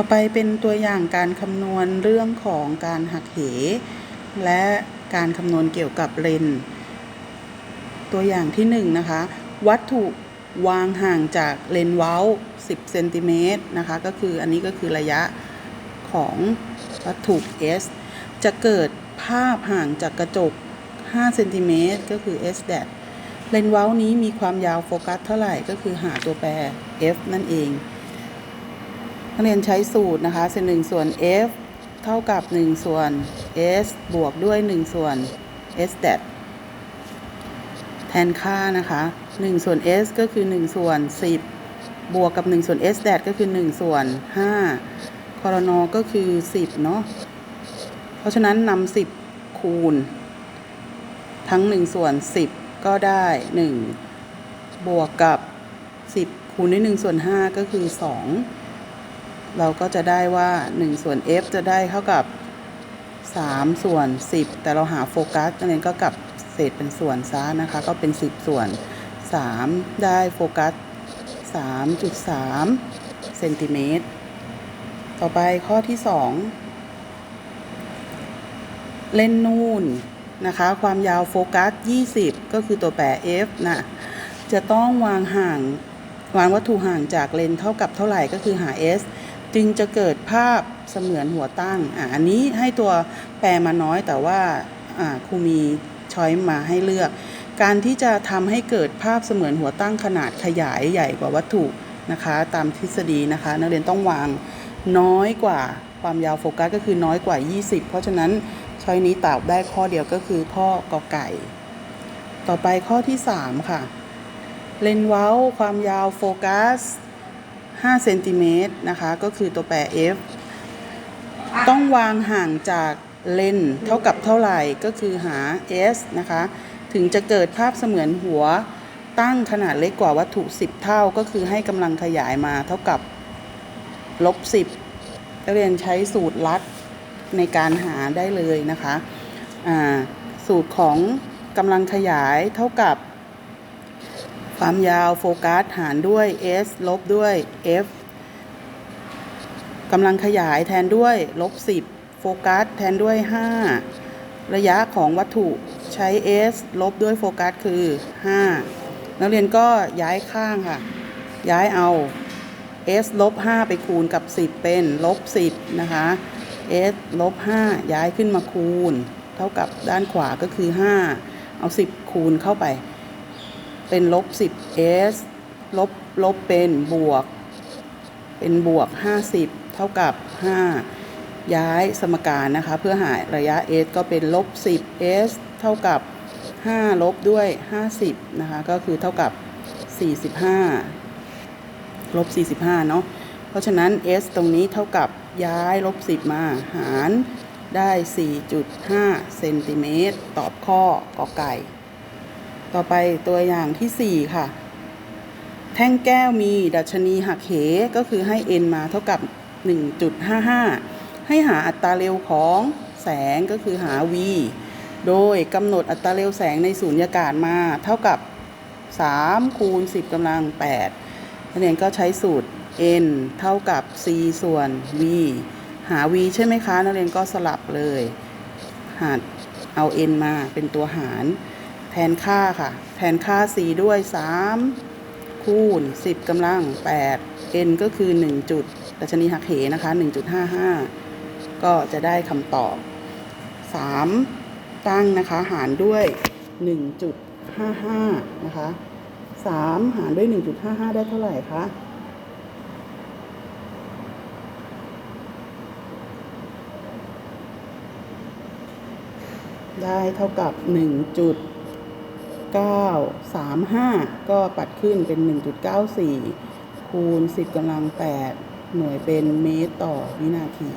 ต่อไปเป็นตัวอย่างการคำนวณเรื่องของการหักเห และการคำนวณเกี่ยวกับเลน ตัวอย่างที่1นงนะคะ วัตถุวางห่างจากเลนเว้า 10 เซนติเมตรนะคะ ก็คืออันนี้ก็คือระยะของวัตถุ S จะเกิดภาพห่างจากกระจก 5 เซนติเมตรก็คือ S แดเลนเว้านี้มีความยาวโฟกัสเท่าไหร่ก็คือหาตัวแปร F นั่นเอง นักเรียนใช้สูตรนะคะเศษหนึ่งส่วน f เท่ากับ 1 ส่วน s บวกด้วย 1 ส่วน s แดดแทนค่านะคะ 1 ส่วน s ก็คือ 1 ส่วน 10 บวกกับ 1 ส่วน s แดดก็คือ 1 ส่วน 5 คอรนอก็คือ 10 เนาะเพราะฉะนั้นนำ10 คูณ ทั้ง 1 ส่วน 10 ก็ได้ 1 บวกกับ 10 คูณด้วย 1 ส่วน 5 ก็คือ 2 เราก็จะได้ว่า 1 ส่วน f จะได้เท่ากับ 3 ส่วน 10 แต่เราหาโฟกัสนั่นเองก็กลับเศษเป็นส่วนซะนะคะ ก็เป็น 10 ส่วน 3 ได้โฟกัส 3.3เซนติเมตรต่อไปข้อที่ 2 เล่นนูนนะคะ ความยาวโฟกัส 20 ก็คือตัวแปร f นะจะต้องวางห่างวางวัตถุห่างจากเลนเท่ากับเท่าไหร่ก็คือหา s จึงจะเกิดภาพเสมือนหัวตั้งอ่าอันนี้ให้ตัวแปรมาน้อยแต่ว่าอ่าครูมีช้อยมาให้เลือก การที่จะทำให้เกิดภาพเสมือนหัวตั้งขนาดขยายใหญ่กว่าวัตถุนะคะ ตามทฤษฎีนะคะ นักเรียนต้องวางน้อยกว่าความยาวโฟกัสก็คือน้อยกว่า 20 เพราะฉะนั้นช้อยนี้ตอบได้ข้อเดียวก็คือข้อกอไก่ ต่อไปข้อที่ 3 ค่ะ เลนเว้า ความยาวโฟกัส 5เซนติเมตรนะคะ ก็คือตัวแปร f ต้องวางห่างจากเลนเท่ากับเท่าไหร่ก็คือหา s นะคะ ถึงจะเกิดภาพเสมือนหัวตั้งขนาดเล็กกว่าวัตถุ 10 เท่าก็คือให้กำลังขยายมาเท่ากับลบ 10นักเรียนใช้สูตรลัดในการหาได้เลยนะคะ สูตรของกำลังขยายเท่ากับ ความยาวโฟกัสหารด้วย s ลบด้วย f กำลังขยายแทนด้วยลบ 10 โฟกัสแทนด้วย 5 ระยะของวัตถุใช้ s ลบด้วยโฟกัสคือ 5 นักเรียนก็ย้ายข้างค่ะ ย้ายเอา s ลบ 5 ไปคูณกับ 10 เป็นลบ 10 นะคะ s ลบ 5 ย้ายขึ้นมาคูณ เท่ากับด้านขวาก็คือ 5 เอา 10 คูณเข้าไป เป็นลบ 10s ลบลบเป็นบวก เป็นบวก 50 เท่ากับ 5 ย้ายสมการนะคะ เพื่อหาระยะ s ก็เป็นลบ 10s เท่ากับ 5 ลบด้วย 50 นะคะ ก็คือเท่ากับ 45 ลบ 45 เนาะเพราะฉะนั้น s ตรงนี้เท่ากับย้ายลบ 10 มาหารได้ 4.5 เซนติเมตร ตอบข้อกอไก่ ต่อไปตัวอย่างที่ 4 ค่ะ แท่งแก้วมีดัชนีหักเหก็คือให้ n มาเท่ากับ 1.55 ให้หาอัตราเร็วของแสงก็คือหา v โดยกำหนดอัตราเร็วแสงในสูญญากาศมาเท่ากับ 3 คูณ 10กำลัง8นักเรียนก็ใช้สูตร n เท่ากับ c ส่วน v หา v ใช่ไหมคะนักเรียนก็สลับเลย หาเอา n มาเป็นตัวหาร นค่าค่ะ แทนค่า 4 ด้วย 3 คูณ 10กำลัง 8 n ก็คือ 1 จุดดัชนีหักเหนะคะ 1.55 ก็จะได้คำตอบ 3 ตั้งนะคะ หารด้วย 1.55 นะคะ 3 หารด้วย 1.55 ได้เท่าไหร่คะได้เท่ากับ 1. 935 ก็ปัดขึ้นเป็น 1.94 คูณ 10กำลัง 8 หน่วยเป็นเมตรต่อวินาที